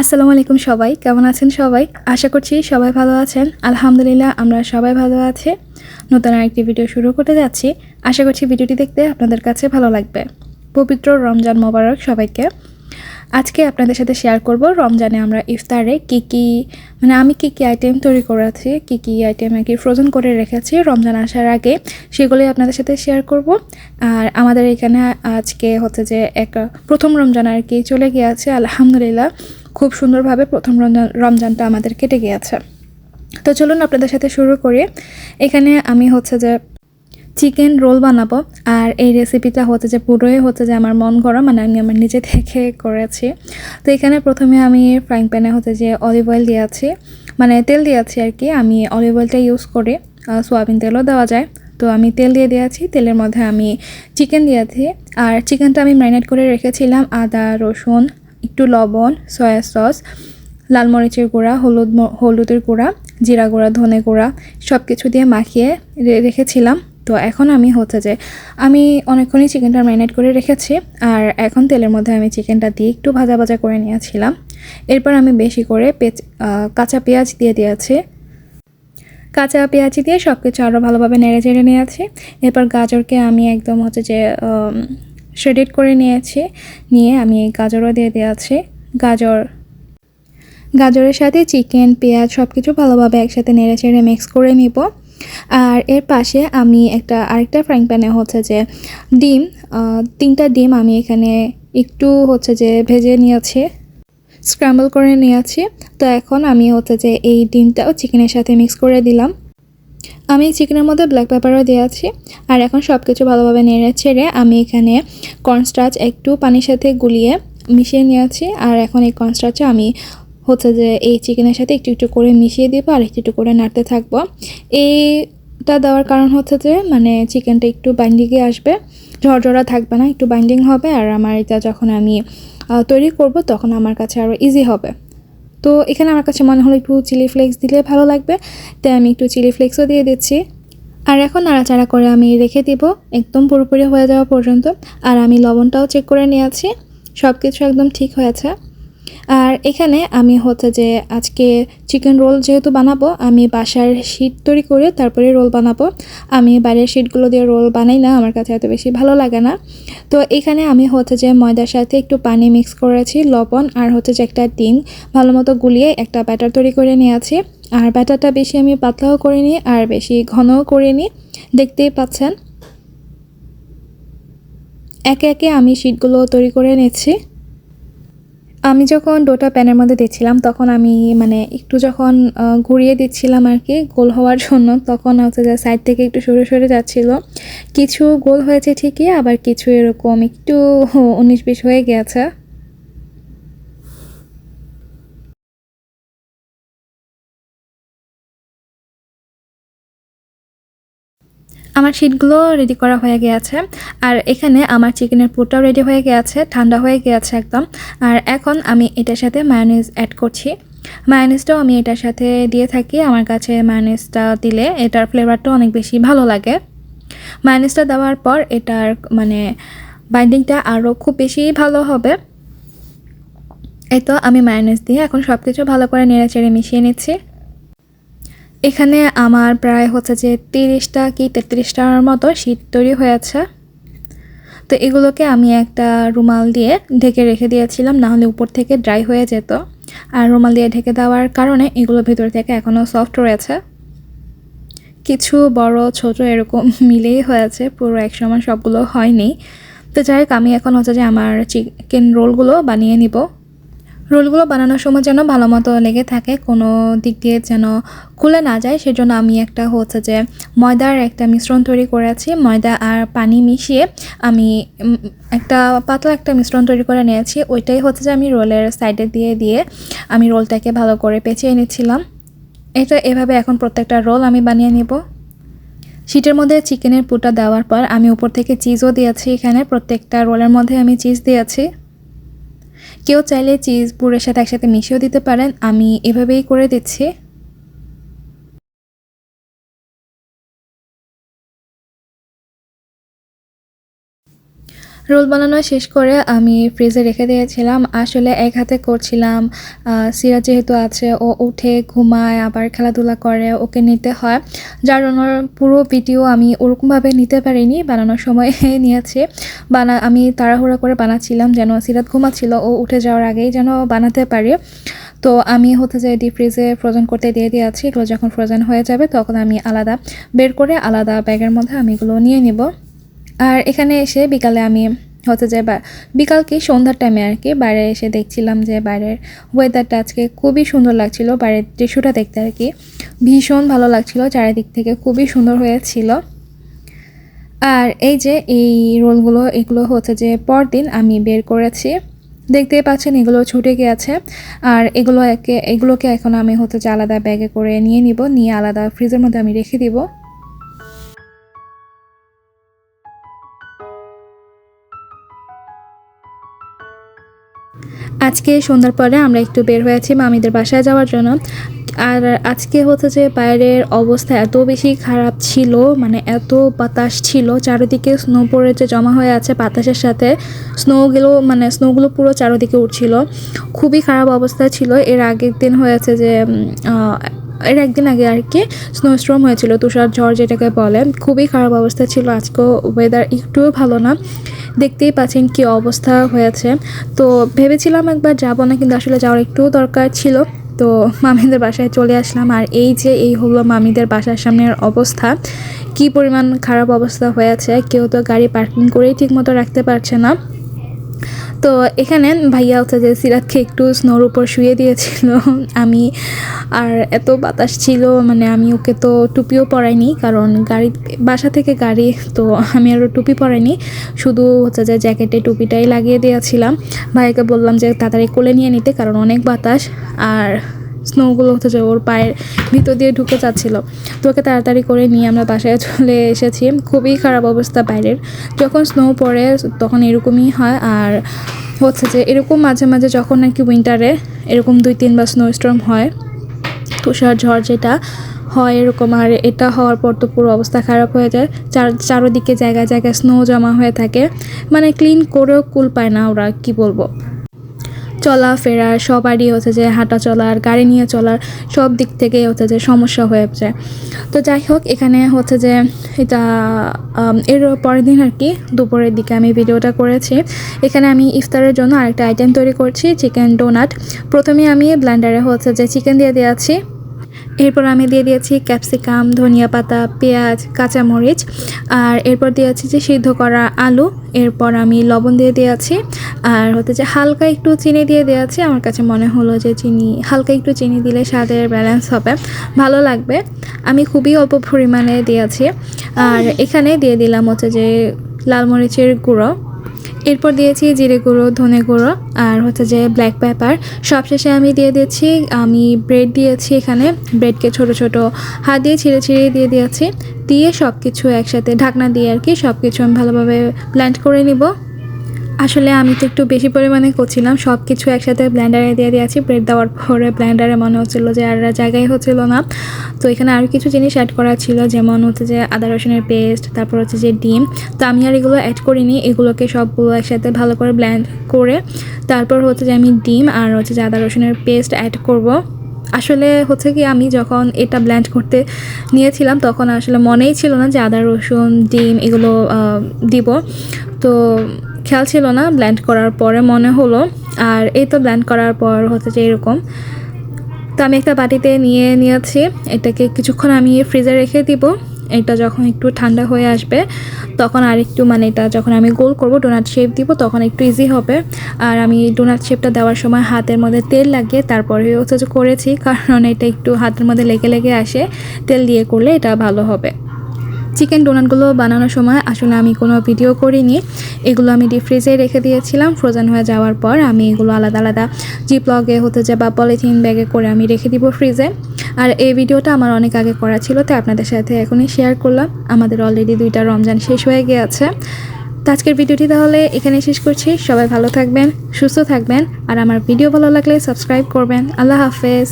আসসালামু আলাইকুম সবাই, কেমন আছেন সবাই? আশা করছি সবাই ভালো আছেন। আলহামদুলিল্লাহ, আমরা সবাই ভালো আছি। নতুন আরেকটি ভিডিও শুরু করতে যাচ্ছি। আশা করছি ভিডিওটি দেখতে আপনাদের কাছে ভালো লাগবে। পবিত্র রমজান মোবারক সবাইকে। আজকে আপনাদের সাথে শেয়ার করব রমজানে আমরা ইফতারে কি কি মানে আমি কি কি আইটেম তৈরি করেছি, কি কি আইটেম আর কি ফ্রোজেন করে রেখেছি, রমজান আসার আগে সেগুলোই আপনাদের সাথে শেয়ার করব। আর আমাদের এখানে আজকে হচ্ছে যে এক, প্রথম রমজান আর কি চলে গিয়েছে, আলহামদুলিল্লাহ। খুব সুন্দরভাবে প্রথম রমজান, রমজানটা আমাদের কেটে গিয়েছে। তো চলুন আপনাদের সাথে শুরু করি। এখানে আমি হচ্ছে যে চিকেন রোল বানাবো। আর এই রেসিপিটা হচ্ছে যে পুরোই হচ্ছে যে আমার মন গড়া মানে আমি আমার নিজে থেকে করেছি। তো এখানে প্রথমে আমি ফ্রাইং প্যানে হচ্ছে যে অলিভ অয়েল দিয়েছি। মানে তেল দিয়েছি আর কি। আমি অলিভ অয়েলটা ইউজ করি। সোয়াবিন তেলও দেওয়া যায়। তো আমি তেল দিয়ে দিয়েছি। তেলের মধ্যে আমি চিকেন দিয়েছি। আর চিকেনটা আমি ম্যারিনেট করে রেখেছিলাম আদা, রসুন, একটু লবণ সয়া সস লাল মরিচের গুঁড়া, হলুদ হলুদের গুঁড়া, জিরা গুঁড়া, ধনে গুঁড়া সব কিছু দিয়ে মাখিয়ে রেখেছিলাম। তো এখন আমি হচ্ছে যে আমি অনেকক্ষণই চিকেনটা ম্যারিনেট করে রেখেছি, আর এখন তেলের মধ্যে আমি চিকেনটা দিয়ে একটু ভাজা ভাজা করে নিয়েছিলাম। এরপর আমি বেশি করে পেঁচ কাঁচা পেঁয়াজ দিয়ে দিয়েছি। কাঁচা পেঁয়াজি দিয়ে সব কিছু আরও ভালোভাবে নেড়ে চেড়ে নিয়েছি। এরপর গাজরকে আমি একদম হচ্ছে যে শ্রেডেড করে নিয়েছি। নিয়ে আমি গাজরও দিয়ে দিয়েছি। গাজর, গাজরের সাথে চিকেন, পেঁয়াজ সব কিছু ভালোভাবে একসাথে নেড়ে চেড়ে মিক্স করে নিব। আর এর পাশে আমি একটা, আরেকটা ফ্রাইং প্যানে হচ্ছে যে ডিম তিনটা ডিম আমি এখানে একটু হচ্ছে যে ভেজে নিয়েছি স্ক্র্যাম্বল করে নিয়েছি। তো এখন আমি হচ্ছে যে এই ডিমটাও চিকেনের সাথে মিক্স করে দিলাম। আমি চিকেনের মধ্যে ব্ল্যাক পেপারও দিয়েছি। আর এখন সব কিছু ভালোভাবে নেড়ে ছেড়ে আমি এখানে কর্নস্টাচ একটু পানির সাথে গুলিয়ে মিশিয়ে নিয়েছি। আর এখন এই কর্নস্টাচে আমি হচ্ছে যে এই চিকেনের সাথে একটু একটু করে মিশিয়ে দিব আর একটু একটু করে নাড়তে থাকব। এইটা দেওয়ার কারণ হচ্ছে যে মানে চিকেনটা একটু বাইন্ডিংয়ে আসবে, ঝরঝরা থাকবে না, একটু বাইন্ডিং হবে আর আমার এটা যখন আমি তৈরি করব তখন আমার কাছে আরও ইজি হবে। তো এখানে আমার কাছে মনে হলো একটু চিলি ফ্লেক্স দিলে ভালো লাগবে, তাই আমি একটু চিলি ফ্লেক্সও দিয়ে দিচ্ছি। আর এখন নাড়াচাড়া করে আমি রেখে দিব, একদম পুরোপুরি হয়ে যাওয়া পর্যন্ত। আর আমি লবণটাও চেক করে নিয়েছি সব কিছু একদম ঠিক হয়েছে। আর এখানে আমি হচ্ছে যে আজকে চিকেন রোল যেহেতু বানাবো, আমি বাসার শীট তৈরি করে তারপরে রোল বানাবো। আমি বাইরের শীটগুলো দিয়ে রোল বানাই না, আমার কাছে এত বেশি ভালো লাগে না। তো এখানে আমি হচ্ছে যে ময়দার সাথে একটু পানি মিক্স করেছি, লবণ আর হচ্ছে যে একটা ডিম। ভালো মতো গুলিয়ে একটা ব্যাটার তৈরি করে নিয়েছি। আর ব্যাটারটা বেশি আমি পাতলাও করিনি আর বেশি ঘনও করিনি। দেখতেই পাচ্ছেন? একে একে আমি শীটগুলো তৈরি করে নিচ্ছি। আমি যখন ডোটা প্যানের মধ্যে দিচ্ছিলাম, তখন আমি মানে একটু যখন ঘুরিয়ে দিচ্ছিলাম আর কি গোল হওয়ার জন্য, তখন হচ্ছে যে সাইড থেকে একটু সরে সরে যাচ্ছিল। কিছু গোল হয়েছে ঠিকই, আবার কিছু এরকম একটু উনিশ বিশ হয়ে গেছে। আমার শিটগুলো রেডি করা হয়ে গিয়েছে আর এখানে আমার চিকেনের পুরটাও রেডি হয়ে গিয়েছে ঠান্ডা হয়ে গিয়েছে একদম। আর এখন আমি এটার সাথে মায়োনিজ অ্যাড করছি। মায়োনিজটাও আমি এটার সাথে দিয়ে থাকি, আমার কাছে মায়োনিজটা দিলে এটার ফ্লেভারটা অনেক বেশি ভালো লাগে। মায়োনিজটা দেওয়ার পর এটার মানে বাইন্ডিংটা আরও খুব বেশি ভালো হবে। এই তো আমি মায়োনিজ দিয়ে এখন সব কিছু ভালো করে নেড়ে চেড়ে মিশিয়ে নিচ্ছি। এখানে আমার প্রায় হচ্ছে যে তিরিশটা কি তেত্রিশটার মতো শীত তৈরি হয়েছে। তো এগুলোকে আমি একটা রুমাল দিয়ে ঢেকে রেখে দিয়েছিলাম না হলে উপর থেকে ড্রাই হয়ে যেত। আর রুমাল দিয়ে ঢেকে দেওয়ার কারণে এগুলো ভিতর থেকে এখনও সফট রয়েছে। কিছু বড়, ছোট এরকম মিলেই হয়েছে, পুরো এক সমান সবগুলো হয়নি। তো যাই হোক, আমি এখন হচ্ছে যে আমার চিকেন রোলগুলো বানিয়ে নিব। রোলগুলো বানানোর সময় যেন ভালো মতো লেগে থাকে, কোনো দিক দিয়ে যেন খুলে না যায়। সেজন্য আমি একটা হচ্ছে যে ময়দার একটা মিশ্রণ তৈরি করেছি। ময়দা আর পানি মিশিয়ে আমি একটা পাতলা একটা মিশ্রণ তৈরি করে নিয়েছি। ওইটাই হচ্ছে যে আমি রোলের সাইডে দিয়ে দিয়ে আমি রোলটাকে ভালো করে পেঁচিয়ে নিচ্ছিলাম। এটা এভাবে এখন প্রত্যেকটা রোল আমি বানিয়ে নেব। শীটের মধ্যে চিকেনের পুটা দেওয়ার পর আমি উপর থেকে চিজও দিয়েছি এখানে। প্রত্যেকটা রোলের মধ্যে আমি চিজ দিয়েছি। কেউ চাইলে চিজ পুরের সাথে একসাথে মিশিয়েও দিতে পারেন। আমি এভাবেই করে দিচ্ছি। রোল বানানো শেষ করে আমি ফ্রিজে রেখে দিয়েছিলাম। আসলে এক হাতে করছিলাম। সিরাজ যেহেতু আছে, ও উঠে ঘুমায়, আবার খেলাধুলা করে, ওকে নিতে হয়। যার ওনার পুরো ভিডিও আমি ওরকমভাবে নিতে পারিনি, বানানোর সময় নিয়েছি। বানা, আমি তাড়াহুড়া করে বানাচ্ছিলাম যেন সিরাত ঘুমাচ্ছিল, ও উঠে যাওয়ার আগেই যেন বানাতে পারি। তো আমি হতে যে ডিপ ফ্রিজে ফ্রোজেন করতে দিয়ে দিয়েছি। এগুলো যখন ফ্রোজেন হয়ে যাবে, তখন আমি আলাদা বের করে আলাদা ব্যাগের মধ্যে আমি এগুলো নিয়ে নিব। আর এখানে এসে বিকালে আমি হতে যে বা বিকাল কি সন্ধ্যার টাইমে আর কি, বাইরে এসে দেখছিলাম যে বাইরের ওয়েদারটা আজকে খুবই সুন্দর লাগছিল, বাইরের দৃশ্যটা দেখতে আর কি। ভীষণ ভালো লাগছিল, চারিদিক থেকে খুবই সুন্দর হয়েছিল। আর এই যে এই রোলগুলো, এগুলো হচ্ছে যে পরদিন আমি বের করেছি। দেখতেই পাচ্ছেন এগুলো ছুটে গিয়েছে। আর এগুলো একে, এগুলোকে এখন আমি হচ্ছে যে আলাদা ব্যাগে করে নিয়ে নিব, নিয়ে আলাদা ফ্রিজের মধ্যে আমি রেখে দিব। আজকে সন্ধ্যার পরে আমরা একটু বের হয়েছি মামিদের বাসায় যাওয়ার জন্য। আর আজকে হচ্ছে যে বাইরের অবস্থা এত বেশি খারাপ ছিল মানে এত বাতাস ছিল, চারিদিকে স্নো পড়ে যে জমা হয়ে আছে বাতাসের সাথে স্নোগুলো মানে স্নোগুলো পুরো চারিদিকে উঠছিল। খুবই খারাপ অবস্থা ছিল। এর আগের দিন হয়েছে যে এর একদিন আগে আর কি স্নোস্ট্রম হয়েছিল তুষার ঝড় যেটাকে বলে। খুবই খারাপ অবস্থা ছিল। আজকেও ওয়েদার একটুও ভালো না। দেখতেই পাচ্ছেন কি অবস্থা হয়েছে। তো ভেবেছিলাম একবার যাব না, কিন্তু আসলে যাওয়ার একটু দরকার ছিল। তো মামিদের বাসায় চলে আসলাম। আর এই যে, এই হলো মামিদের বাসার সামনের অবস্থা। কি পরিমাণ খারাপ অবস্থা হয়েছে, কেউ তো গাড়ি পার্কিং করেই ঠিকমতো রাখতে পারছে না। তো এখানে ভাইয়া হচ্ছে যে সিরাতকে একটু স্নোর উপর শুয়ে দিয়েছিল। আমি আর এত বাতাস ছিল মানে আমি ওকে তো টুপিও পরাইনি, কারণ গাড়ি, বাসা থেকে গাড়ি, তো আমি আরও টুপি পরাইনি। শুধু হচ্ছে যে জ্যাকেটে টুপিটাই লাগিয়ে দিয়েছিলাম। ভাইয়াকে বললাম যে তাড়াতাড়ি কোলে নিয়ে নিতে, কারণ অনেক বাতাস। আর স্নোগুলো যে ওর পায়ের ভিতর দিয়ে ঢুকে যাচ্ছিল। তো ওকে তাড়াতাড়ি করে নিয়ে আমরা বাসায় চলে এসেছি। খুবই খারাপ অবস্থা বাইরের। যখন স্নো পড়ে, তখন এরকমই হয়। আর হচ্ছে যে, এরকম মাঝে মাঝে যখন নাকি উইন্টারে এরকম দুই তিনবার স্নো স্টর্ম হয়, তুষার ঝড় যেটা হয় এরকম, আর এটা হওয়ার পর তো পুরো অবস্থা খারাপ হয়ে যায়। চার, চারোদিকে জায়গায় জায়গায় স্নো জমা হয়ে থাকে। মানে ক্লিন করেও কুল পায় না ওরা, কি বলব? চলাফেরা সবারই হচ্ছে যে হাঁটা চলার, গাড়ি নিয়ে চলার সব দিক থেকে হচ্ছে যে সমস্যা হয়ে যায়। তো যাই হোক, এখানে হচ্ছে যে এটা এর পরের দিন আর কি দুপুরের দিকে আমি ভিডিওটা করেছি। এখানে আমি ইফতারের জন্য আরেকটা আইটেম তৈরি করছি চিকেন ডোনাট প্রথমে আমি ব্ল্যান্ডারে হচ্ছে যে চিকেন দিয়ে দিয়েছি। এরপর আমি দিয়ে দিয়েছি ক্যাপসিকাম, ধনিয়া পাতা, পেঁয়াজ, কাঁচামরিচ, আর এরপর দিয়েছি যে সিদ্ধ করা আলু। এরপর আমি লবণ দিয়ে দিয়েছি, আর হতে যে হালকা একটু চিনি দিয়ে দিয়েছি। আমার কাছে মনে হলো যে চিনি, হালকা একটু চিনি দিলে স্বাদের ব্যালেন্স হবে, ভালো লাগবে। আমি খুবই অল্প পরিমাণে দিয়েছি, আর এখানে দিয়ে দিলাম হচ্ছে যে লাল মরিচের গুঁড়ো। এরপর দিয়েছি জিরে গুঁড়ো, ধনে গুঁড়ো আর হচ্ছে যে ব্ল্যাক পেপার সবশেষে আমি দিয়ে দিয়েছি আমি ব্রেড দিয়েছি এখানে। ব্রেডকে ছোট ছোট হাত দিয়ে ছিঁড়ে ছিঁড়ে দিয়ে দিয়েছি। দিয়ে সব কিছু একসাথে ঢাকনা দিয়ে আর কি সব কিছু আমি ভালোভাবে ব্ল্যান্ড করে নিব। আসলে আমি তো একটু বেশি পরিমাণে করছিলাম। সব কিছু একসাথে ব্ল্যান্ডারে দিয়ে দিয়েছি। ব্রেড দেওয়ার পরে ব্ল্যান্ডারে মনে হচ্ছিল যে আর জায়গায় হচ্ছিল না। তো এখানে আরও কিছু জিনিস অ্যাড করা ছিল, যেমন হচ্ছে যে আদা রসুনের পেস্ট তারপর হচ্ছে যে ডিম। তো আমি আর এগুলো অ্যাড করিনি। এগুলোকে সবগুলো একসাথে ভালো করে ব্ল্যান্ড করে, তারপর হচ্ছে যে আমি ডিম আর হচ্ছে যে আদা রসুনের পেস্ট অ্যাড করব। আসলে হচ্ছে কি, আমি যখন এটা ব্ল্যান্ড করতে নিয়েছিলাম, তখন আসলে মনেই ছিল না যে আদা রসুন, ডিম এগুলো দিব। তো খেয়াল ছিল না ব্ল্যান্ড করার পরে মনে হলো, আর এই তো ব্ল্যান্ড করার পর হচ্ছে যে এরকম। তো আমি একটা বাটিতে নিয়ে নিয়েছি, এটাকে কিছুক্ষণ আমি ফ্রিজে রেখে দিব। এটা যখন একটু ঠান্ডা হয়ে আসবে, তখন আর একটু মানে এটা যখন আমি গোল করব ডোনাট শেপ দিব, তখন একটু ইজি হবে। আর আমি ডোনাট শেপটা দেওয়ার সময় হাতের মধ্যে তেল লাগিয়ে তারপরে হচ্ছে করেছি, কারণ এটা একটু হাতের মধ্যে লেগে লেগে আসে, তেল দিয়ে করলে এটা ভালো হবে। চিকেন ডোনাটগুলো বানানোর সময় আসলে আমি কোনো ভিডিও করিনি। এগুলো আমি ডিপ ফ্রিজে রেখে দিয়েছিলাম। ফ্রোজেন হয়ে যাওয়ার পর আমি এগুলো আলাদা আলাদা জিপলগে হতে যায় বা পলিথিন ব্যাগে করে আমি রেখে দিব ফ্রিজে আর এই ভিডিওটা আমার অনেক আগে করা ছিল, তাই আপনাদের সাথে এখনই শেয়ার করলাম। আমাদের অলরেডি দুইটা রমজান শেষ হয়ে গিয়েছে। তো আজকের ভিডিওটি তাহলে এখানে শেষ করছি। সবাই ভালো থাকবেন, সুস্থ থাকবেন। আর আমার ভিডিও ভালো লাগলে সাবস্ক্রাইব করবেন। আল্লাহ হাফেজ।